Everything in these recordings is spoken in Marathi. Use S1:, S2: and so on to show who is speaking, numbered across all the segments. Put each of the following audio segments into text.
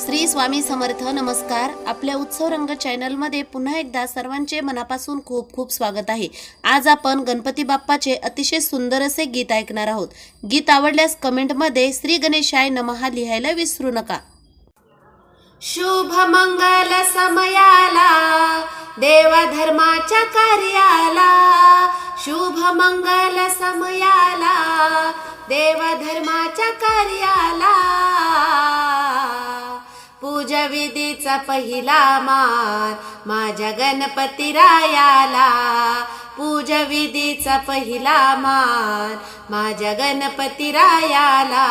S1: श्री स्वामी समर्थ नमस्कार. आपल्या उत्सव रंग चॅनलमध्ये पुन्हा एकदा सर्वांचे मनापासून खूप खूप स्वागत आहे. आज आपण गणपती बाप्पाचे अतिशय सुंदर असे गीत ऐकणार आहोत. गीत आवडल्यास कमेंटमध्ये श्री गणेशाय नमहा लिहायला विसरू नका. शुभ मंगल समयाला देवा धर्माच्या कार्याला. शुभ मंगल समयाला देवा धर्माच्या कार्याला. विधीचा पहिला मान माझ्या गणपती रायाला पूजा विधीचा पहिला मान माझ्या गणपती रायाला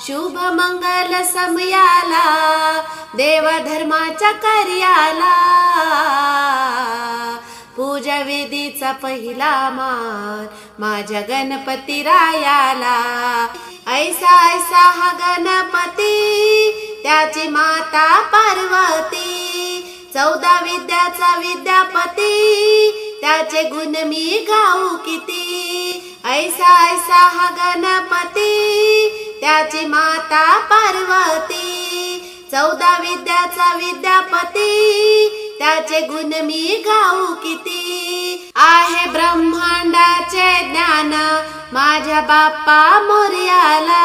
S1: शुभ मंगल समयाला देवा धर्माच्या कार्याला. पूजा विधीचा पहिला मान माझ्या गणपती रायाला ऐसा ऐसा हा गणपती त्याची माता पार्वती चौदा विद्याचा विद्यापती त्याचे गुण मी गाऊ किती? ऐसा ऐसा हा गणपती त्याची माता पार्वती चौदा विद्याचा विद्यापती त्याचे गुण मी गाऊ किती? आहे ब्रह्मांडाचे ज्ञान माझ्या बाप्पा मोर्याला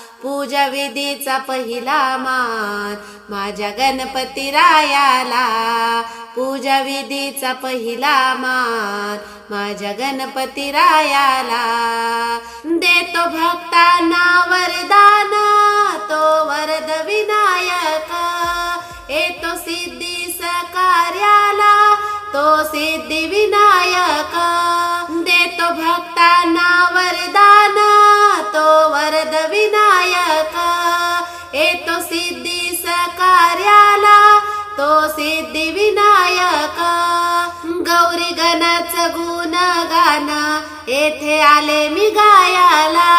S1: पूजा विधीचा पहिला मान माझ्या गणपती रायाला. पूजा विधीचा पहिला मान माझ्या गणपती रायाला. देतो भक्तांना वरदान तो वरद विनायक. येतो सिद्धी कार्याला तो सिद्धी विनायक. देतो भक्तांना वरदान गौरी गुण गान येथे आले मी गायाला.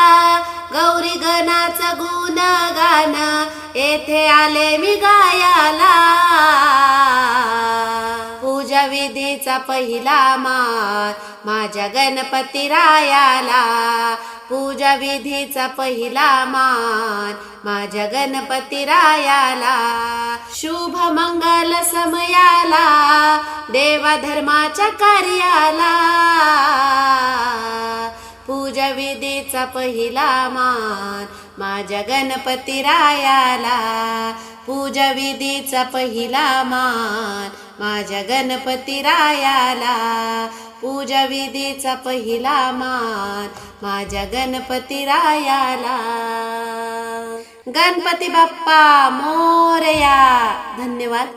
S1: गौरी गणाच गुण गान येथे आले मी गायाला. पूजा विधीचा पहिला मान माझ्या गणपती रायाला. पूजा विधीचा पहिला मान माझ्या गणपती रायाला. शुभ मंगल समयाला देवा धर्माच्या कार्याला. पूजा विधीचा पहिला मान माझ्या गणपती रायाला पूजा विधीचा पहिला मान. माझ्या गणपती रायाला पूजा विधीचा पहिला मान. माझ्या गणपती रायाला. गणपती बाप्पा मोरया. धन्यवाद.